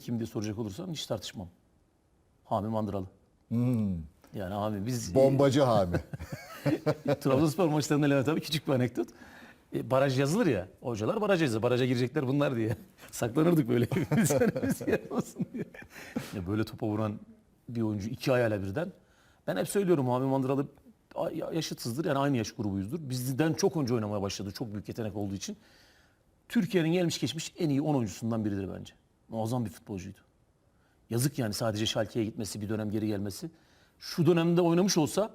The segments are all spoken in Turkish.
kim diye soracak olursan hiç tartışmam. Hami Mandıralı. Yani Hami biz Bombacı Hami. Trabzonspor maçlarında Levent abi küçük bir anekdot. E, baraj yazılır ya. Hocalar baraj yazıyor. Baraja girecekler bunlar diye. Saklanırdık böyle. Biz olsun diye. Ya böyle topa vuran bir oyuncu iki ayağıyla birden. Ben hep söylüyorum Hami Mandıralı yaşıtsızdır. Yani aynı yaş grubuyuzdur. Bizden çok önce oynamaya başladı. Çok büyük yetenek olduğu için. Türkiye'nin gelmiş geçmiş en iyi 10 oyuncusundan biridir bence. Muazzam bir futbolcuydu. Yazık yani sadece Schalke'ye gitmesi, bir dönem geri gelmesi. Şu dönemde oynamış olsa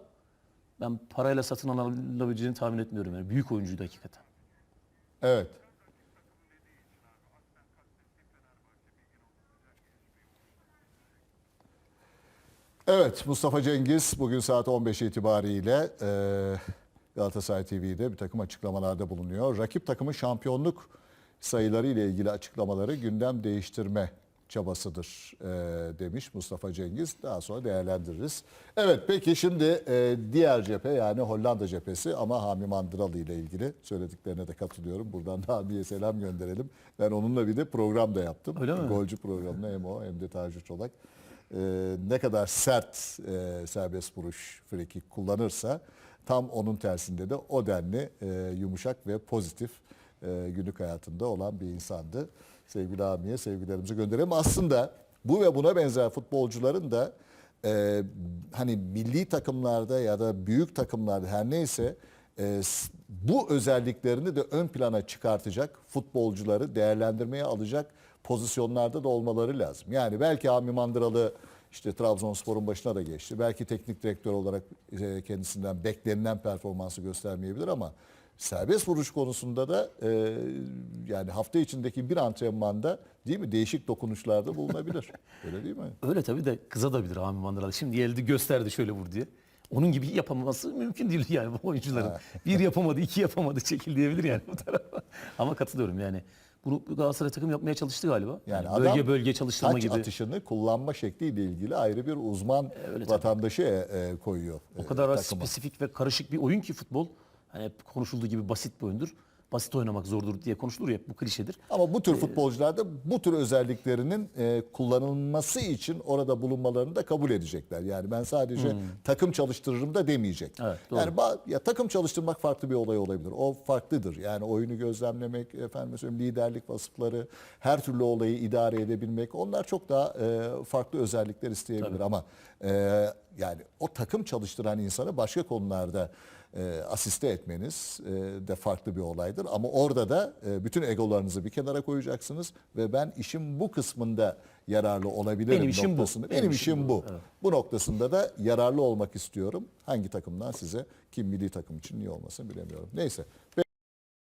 ben parayla satın alınabileceğini tahmin etmiyorum. Yani büyük oyuncuydu hakikaten. Evet. Evet Mustafa Cengiz bugün saat 15 itibariyle e, Galatasaray TV'de bir takım açıklamalarda bulunuyor. Rakip takımın şampiyonluk sayıları ile ilgili açıklamaları gündem değiştirme çabasıdır e, demiş Mustafa Cengiz. Daha sonra değerlendiririz. Evet peki şimdi e, diğer cephe yani Hollanda cephesi ama Hami Mandıralı ile ilgili söylediklerine de katılıyorum. Buradan da Hami'ye selam gönderelim. Ben onunla bir de program da yaptım. Öyle mi? Golcü programına hem o hem de Taci Çolak. E, ne kadar sert e, serbest vuruş friki kullanırsa tam onun tersinde de o denli e, yumuşak ve pozitif e, günlük hayatında olan bir insandı. Sevgili Hami'ye sevgilerimizi gönderelim. Aslında bu ve buna benzer futbolcuların da e, hani milli takımlarda ya da büyük takımlarda her neyse e, bu özelliklerini de ön plana çıkartacak futbolcuları değerlendirmeye alacak pozisyonlarda da olmaları lazım. Yani belki Hami Mandıralı işte Trabzonspor'un başına da geçti. Belki teknik direktör olarak e, kendisinden beklenilen performansı göstermeyebilir ama serbest vuruş konusunda da e, yani hafta içindeki bir antrenmanda değil mi değişik dokunuşlarda bulunabilir. Öyle değil mi? Öyle tabii de kıza da bilir Hami Mandıralı. Şimdi geldi gösterdi şöyle vur diye. Onun gibi yapamaması mümkün değil yani bu oyuncuların. Bir yapamadı, iki yapamadı çekil diyebilir yani bu tarafa. Ama katılıyorum yani. Bunu Galatasaray takım yapmaya çalıştı galiba. Yani Yani bölge adam bölge çalıştırma taç gibi. atışını kullanma şekliyle ilgili ayrı bir uzman vatandaşı e, e, koyuyor. O kadar e, spesifik ve karışık bir oyun ki futbol. Hani hep konuşulduğu gibi basit bir oyundur. Basit oynamak zordur diye konuşulur ya bu klişedir. Ama bu tür futbolcularda bu tür özelliklerinin e, kullanılması için orada bulunmalarını da kabul edecekler. Yani ben sadece takım çalıştırırım da demeyecek. Hmm. Evet, doğru. yani ba- ya takım çalıştırmak farklı bir olay olabilir. O farklıdır. Yani oyunu gözlemlemek, efendim söyleyeyim liderlik vasıfları, her türlü olayı idare edebilmek onlar çok daha e, farklı özellikler isteyebilir ama e, yani o takım çalıştıran insanı başka konularda e, asiste etmeniz e, de farklı bir olaydır. Ama orada da e, bütün egolarınızı bir kenara koyacaksınız ve ben işin bu kısmında yararlı olabilirim Benim işim bu. noktasında. Benim Benim, işim bu. bu. Bu noktasında da yararlı olmak istiyorum. Hangi takımdan size kim milli takım için niye olmasın bilemiyorum. Neyse.